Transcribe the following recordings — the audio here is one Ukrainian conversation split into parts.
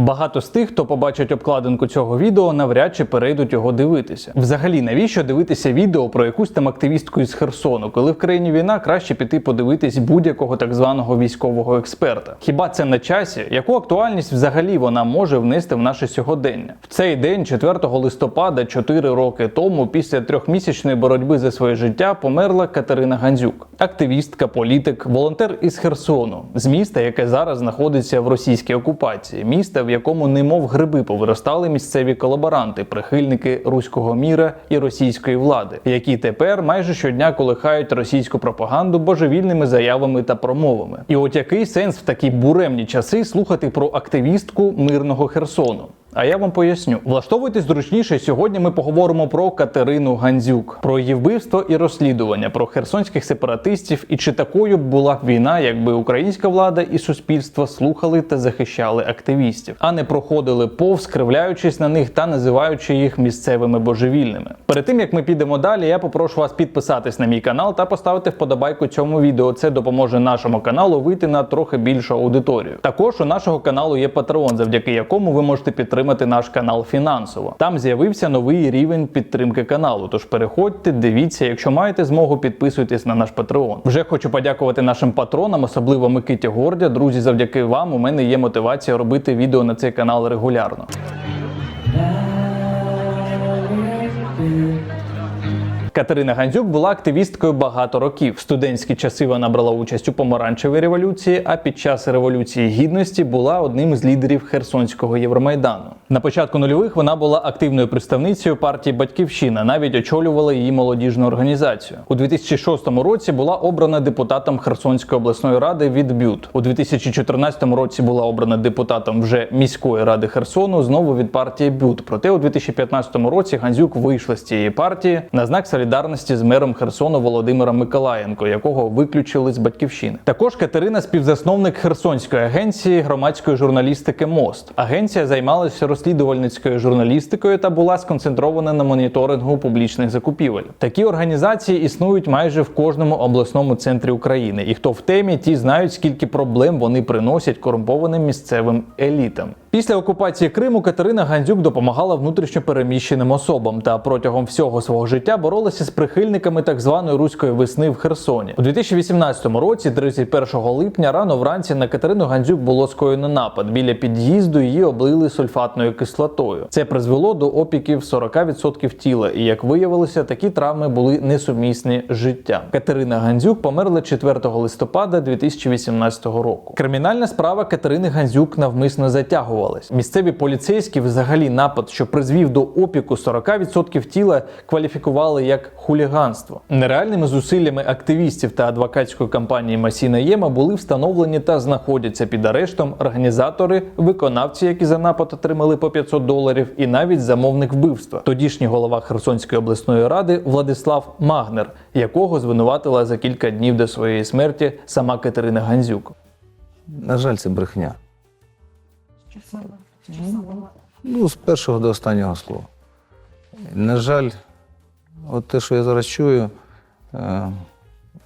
Багато з тих, хто побачить обкладинку цього відео, навряд чи перейдуть його дивитися. Взагалі, навіщо дивитися відео про якусь там активістку із Херсону, коли в країні війна краще піти подивитись будь-якого так званого військового експерта? Хіба це на часі? Яку актуальність взагалі вона може внести в наше сьогодення? В цей день, 4 листопада, 4 роки тому, після трьохмісячної боротьби за своє життя, померла Катерина Гандзюк, активістка, політик, волонтер із Херсону, з міста, яке зараз знаходиться в російській окупації, міста, в якому немов гриби повиростали місцеві колаборанти, прихильники руського міра і російської влади, які тепер майже щодня колихають російську пропаганду божевільними заявами та промовами. І от який сенс в такі буремні часи слухати про активістку мирного Херсону? А я вам поясню. Влаштовуйтесь зручніше. Сьогодні ми поговоримо про Катерину Гандзюк, про її вбивство і розслідування, про херсонських сепаратистів і чи такою була б війна, якби українська влада і суспільство слухали та захищали активістів, а не проходили повз, кривляючись на них та називаючи їх місцевими божевільними. Перед тим як ми підемо далі, я попрошу вас підписатись на мій канал та поставити вподобайку цьому відео. Це допоможе нашому каналу вийти на трохи більшу аудиторію. Також у нашого каналу є Patreon, завдяки якому ви можете підтримати наш канал фінансово. Там з'явився новий рівень підтримки каналу. Тож переходьте, дивіться, якщо маєте змогу, підписуйтесь на наш Patreon. Вже хочу подякувати нашим патронам, особливо Микиті Гордя. Друзі, завдяки вам у мене є мотивація робити відео на цей канал регулярно. Катерина Гандзюк була активісткою багато років. В студентські часи вона брала участь у помаранчевій революції, а під час революції гідності була одним з лідерів Херсонського Євромайдану. На початку нульових вона була активною представницею партії Батьківщина, навіть очолювала її молодіжну організацію. У 2006 році була обрана депутатом Херсонської обласної ради від БЮТ. У 2014 році була обрана депутатом вже міської ради Херсону, знову від партії БЮТ. Проте у 2015 році Гандзюк вийшла з цієї партії на знак солідарності з мером Херсону Володимиром Миколаєнко, якого виключили з батьківщини. Також Катерина співзасновник Херсонської агенції громадської журналістики МОСТ. Агенція займалася розслідувальницькою журналістикою та була сконцентрована на моніторингу публічних закупівель. Такі організації існують майже в кожному обласному центрі України. І хто в темі, ті знають, скільки проблем вони приносять корумпованим місцевим елітам. Після окупації Криму Катерина Гандзюк допомагала внутрішньо переміщеним особам та протягом всього свого життя боролася з прихильниками так званої руської весни в Херсоні. У 2018 році, 31 липня, рано вранці на Катерину Гандзюк було скоєно напад. Біля під'їзду її облили сульфатною кислотою. Це призвело до опіків 40% тіла, і як виявилося, такі травми були несумісні з життям. Катерина Гандзюк померла 4 листопада 2018 року. Кримінальна справа Катерини Гандзюк навмисно затягувалась. Місцеві поліцейські взагалі напад, що призвів до опіку 40% тіла, кваліфікували як хуліганство. Нереальними зусиллями активістів та адвокатської компанії Масіна Єма були встановлені та знаходяться під арештом організатори, виконавці, які за напад отримали по 500 доларів, і навіть замовник вбивства. Тодішній голова Херсонської обласної ради Владислав Магнер, якого звинуватила за кілька днів до своєї смерті сама Катерина Гандзюк. На жаль, це брехня. Ну, з першого до останнього слова. На жаль, от те, що я зараз чую, е,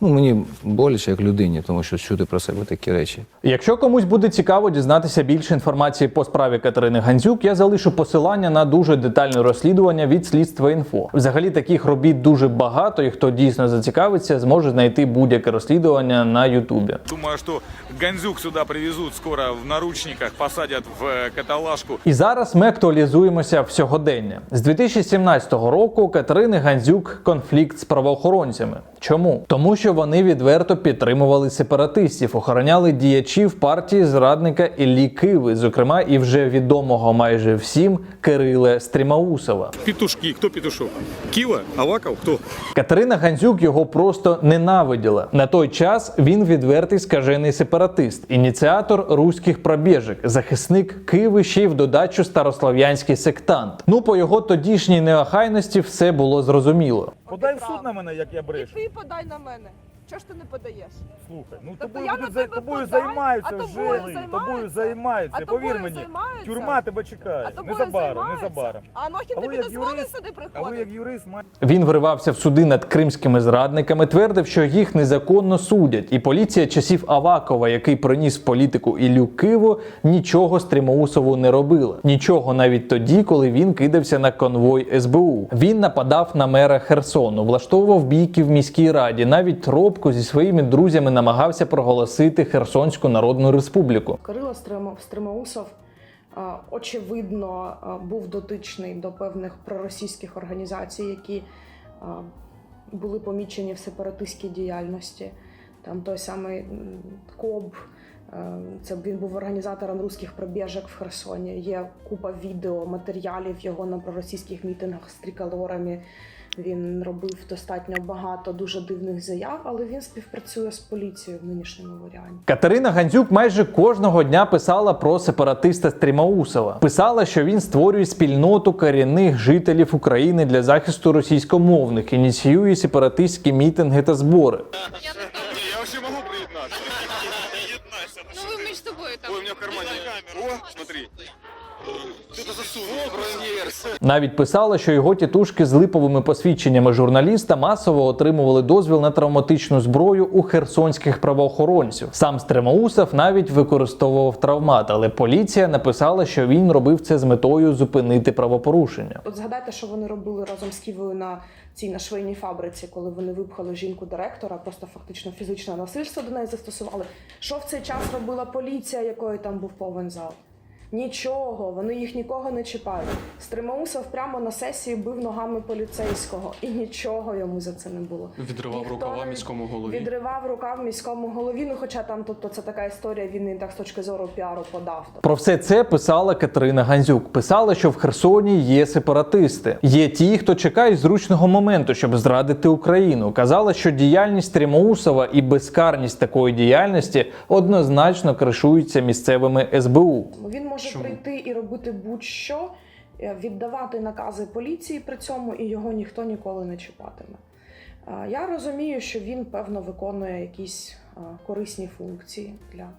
ну, мені боляче як людині, тому що чути про себе такі речі. Якщо комусь буде цікаво дізнатися більше інформації по справі Катерини Гандзюк, я залишу посилання на дуже детальне розслідування від слідства інфо. Взагалі таких робіт дуже багато, і хто дійсно зацікавиться, зможе знайти будь-яке розслідування на Ютубі. Думаю, что Гандзюк сюда привезут скоро в наручниках, посадят в э, каталажку. І зараз ми актуалізуємося в сьогодення. З 2017 року Катерини Гандзюк конфлікт з правоохоронцями. Чому? Тому що вони відверто підтримували сепаратистів, охороняли діячів партії зрадника Іллі Киви, зокрема і вже відомого майже всім Кириле Стрімаусова. Петушки. Кто петушок? Кива? Аваков? Кто? Катерина Гандзюк його просто ненавиділа. На той час він відвертий скажений сепаратист, ініціатор руських пробіжок, захисник Києви ще й в додачу старослов'янський сектант. Ну по його тодішній неохайності все було зрозуміло. Подай в суд на мене, як я І ти подай на мене. Чого ж ти не подаєш? Слухай, ну Тобто тобою, я будуть на за- тебе тобою подам, займаються а вже. тобою Тобою займаються? займаються. А Повір мені, займаються? тюрма тебе чекає. А тобою Незабаром, займаються? незабаром. А Анохін А ви тобі як дозволив юрист- сюди А ви приходити? як юрист маєте Він виривався в суди над кримськими зрадниками, твердив, що їх незаконно судять, і поліція часів Авакова, який приніс політику Іллю Киву, нічого Стримоусову не робила. Нічого навіть тоді, коли він кидався на конвой СБУ. Він нападав на мера Херсону, влаштовував бійки в міській раді. Навіть робко зі своїми друзями намагався проголосити Херсонську Народну Республіку. Кирило Стримоусов е, очевидно е, був дотичний до певних проросійських організацій, які е, були помічені в сепаратистській діяльності. Там той самий КОБ, це він був організатором руських пробіжок в Херсоні. Є купа відео, матеріалів його на проросійських мітингах з триколорами. Він робив достатньо багато дуже дивних заяв, але він співпрацює з поліцією в нинішньому варіанті. Катерина Гандзюк майже кожного дня писала про сепаратиста Стрімаусова. Писала, що він створює спільноту корінних жителів України для захисту російськомовних, ініціює сепаратистські мітинги та збори. Я не знаю. Я вообще могу приєднатися. Ну ви між собою там. Ой, у меня в кармане. О, смотри. Что-то засунул. Навіть писала, що його тітушки з липовими посвідченнями журналіста масово отримували дозвіл на травматичну зброю у херсонських правоохоронців. Сам Стремоусов навіть використовував травмат, але поліція написала, що він робив це з метою зупинити правопорушення. От згадайте, що вони робили разом з Ківою на цій на швейній фабриці, коли вони випхали жінку директора, просто фактично фізичне насильство до неї застосували. Що в цей час робила поліція, якої там був повен зал? Нічого, вони їх нікого не чіпають. Стримаусов прямо на сесії бив ногами поліцейського, і нічого йому за це не було. Відривав Ніхто рукава не- міському голові. Відривав рукав міському голові. Ну, хоча там, тобто, це така історія, він і так з точки зору піару подав. Про все це писала Катерина Гандзюк. Писала, що в Херсоні є сепаратисти. Є ті, хто чекає зручного моменту, щоб зрадити Україну. Казала, що діяльність Трімоусова і безкарність такої діяльності однозначно кришуються місцевими СБУ. Він може Чому? прийти і робити будь-що, е, віддавати накази поліції при цьому, і його ніхто ніколи не чіпатиме. Е, Я розумію, що він певно виконує якісь е, корисні функції для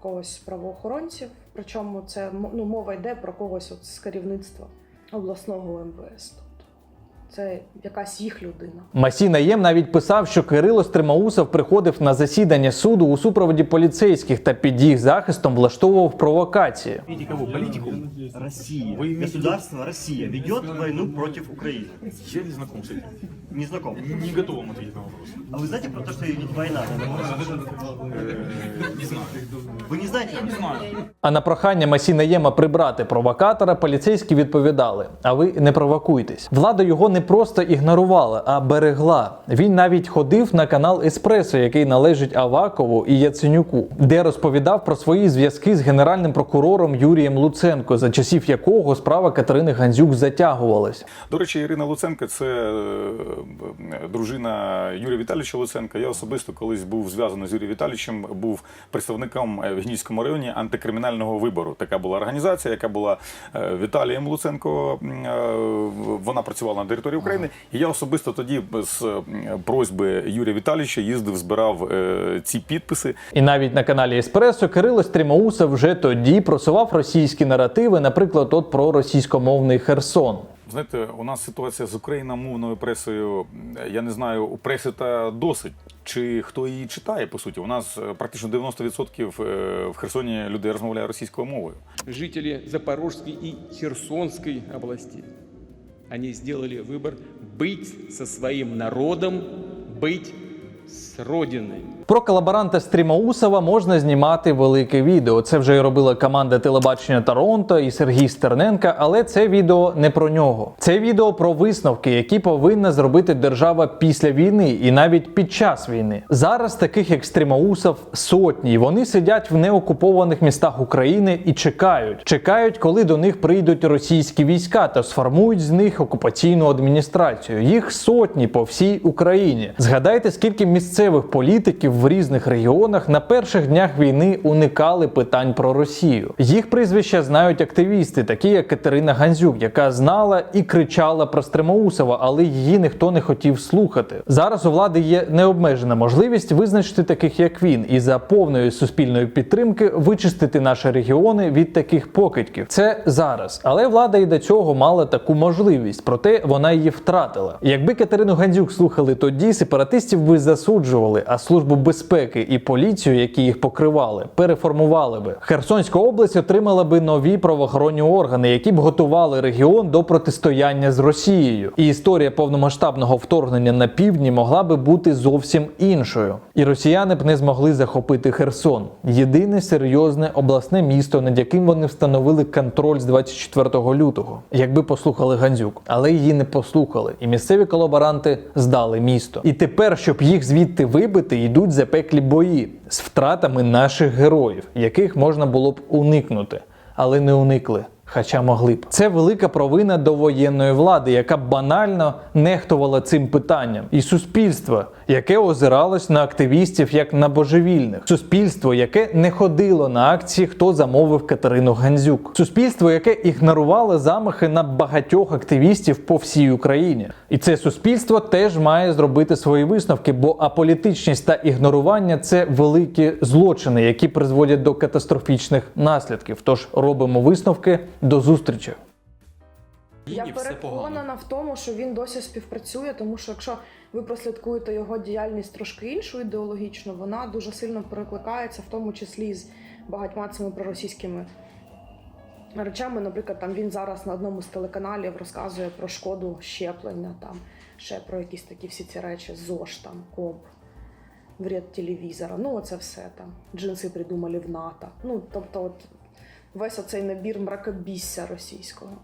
когось з правоохоронців. Причому це ну, мова йде про когось от з керівництва обласного МВС Тобто це якась їх людина. Масій Наєм навіть писав, що Кирило Стримаусов приходив на засідання суду у супроводі поліцейських та під їх захистом влаштовував провокації. Видите кого? Политику Россия. Государство Россия ведет войну против Украины. Я не знаком с этим. Не знаком. Не готов вам ответить на вопрос. А вы знаете про то, что идет война? Не знаю. Вы не знаете? Не знаю. А на прохання Масі Наєма прибрати провокатора поліцейські відповідали: а ви не провокуйтесь. Влада його не просто ігнорувала, а берегла. Він навіть ходив на канал Еспресо, який належить Авакову і Яценюку, де розповідав про свої зв'язки з генеральним прокурором Юрієм Луценко, за часів якого справа Катерини Гандзюк затягувалась. До речі, Ірина Луценко це е, дружина Юрія Віталійовича Луценка. Я особисто колись був зв'язаний з Юрієм Віталійовичем, був представником е, в Гнійському районі антикримінального вибору. Така була організація, яка була е, Віталієм Луценко. Вона працювала на території України. І я особисто тоді з просьби Юрія Віталійовича їздив, збирав е, ці підписи. І навіть на каналі Еспресо Кирило Стрімоусов вже тоді просував російські наративи, наприклад, от про російськомовний Херсон. Знаєте, у нас ситуація з україномовною пресою. Я не знаю, у преси та досить. Чи хто її читає, по суті? У нас е, практично 90% е, в Херсоні людей розмовляє російською мовою. жители Запорожской и Херсонской областей. Они сделали выбор быть со своим народом, быть с Родиной. Про колаборанта Стрімаусова можна знімати велике відео. Це вже і робила команда телебачення Торонто і Сергій Стерненка, але це відео не про нього. Це відео про висновки, які повинна зробити держава після війни і навіть під час війни. Зараз таких як Стрімаусов сотні. Вони сидять в неокупованих містах України і чекають. Чекають, коли до них прийдуть російські війська та сформують з них окупаційну адміністрацію. Їх сотні по всій Україні. Згадайте, скільки місцевих політиків в різних регіонах на перших днях війни уникали питань про Росію. Їх прізвища знають активісти, такі як Катерина Гандзюк, яка знала і кричала про Стремоусова, але її ніхто не хотів слухати. Зараз у влади є необмежена можливість визначити таких, як він, і за повної суспільної підтримки вичистити наші регіони від таких покидьків. Це зараз, але влада і до цього мала таку можливість, проте вона її втратила. Якби Катерину Гандзюк слухали тоді, сепаратистів би засуджували, а службу безпеки і поліцію, які їх покривали, переформували би. Херсонська область отримала би нові правоохоронні органи, які б готували регіон до протистояння з Росією. І історія повномасштабного вторгнення на півдні могла би бути зовсім іншою. І росіяни б не змогли захопити Херсон єдине серйозне обласне місто, над яким вони встановили контроль з 24 лютого, якби послухали Гандзюк, але її не послухали, і місцеві колаборанти здали місто. І тепер, щоб їх звідти вибити, йдуть запеклі бої з втратами наших героїв, яких можна було б уникнути, але не уникли. Хоча могли б. Це велика провина довоєнної влади, яка банально нехтувала цим питанням, і суспільство, яке озиралось на активістів як на божевільних, суспільство, яке не ходило на акції, хто замовив Катерину Гандзюк, суспільство, яке ігнорувало замахи на багатьох активістів по всій Україні. І це суспільство теж має зробити свої висновки, бо аполітичність та ігнорування це великі злочини, які призводять до катастрофічних наслідків. Тож робимо висновки до зустрічі. Я переконана в тому, що він досі співпрацює, тому що якщо ви прослідкуєте його діяльність трошки іншу ідеологічно, вона дуже сильно перекликається, в тому числі з багатьма цими проросійськими речами. Наприклад, там він зараз на одному з телеканалів розказує про шкоду щеплення, там ще про якісь такі всі ці речі, ЗОЖ, там, КОП, вред телевізора. Ну, оце все там. Джинси придумали в НАТО. Ну, тобто, от весь оцей набір мракобісся російського.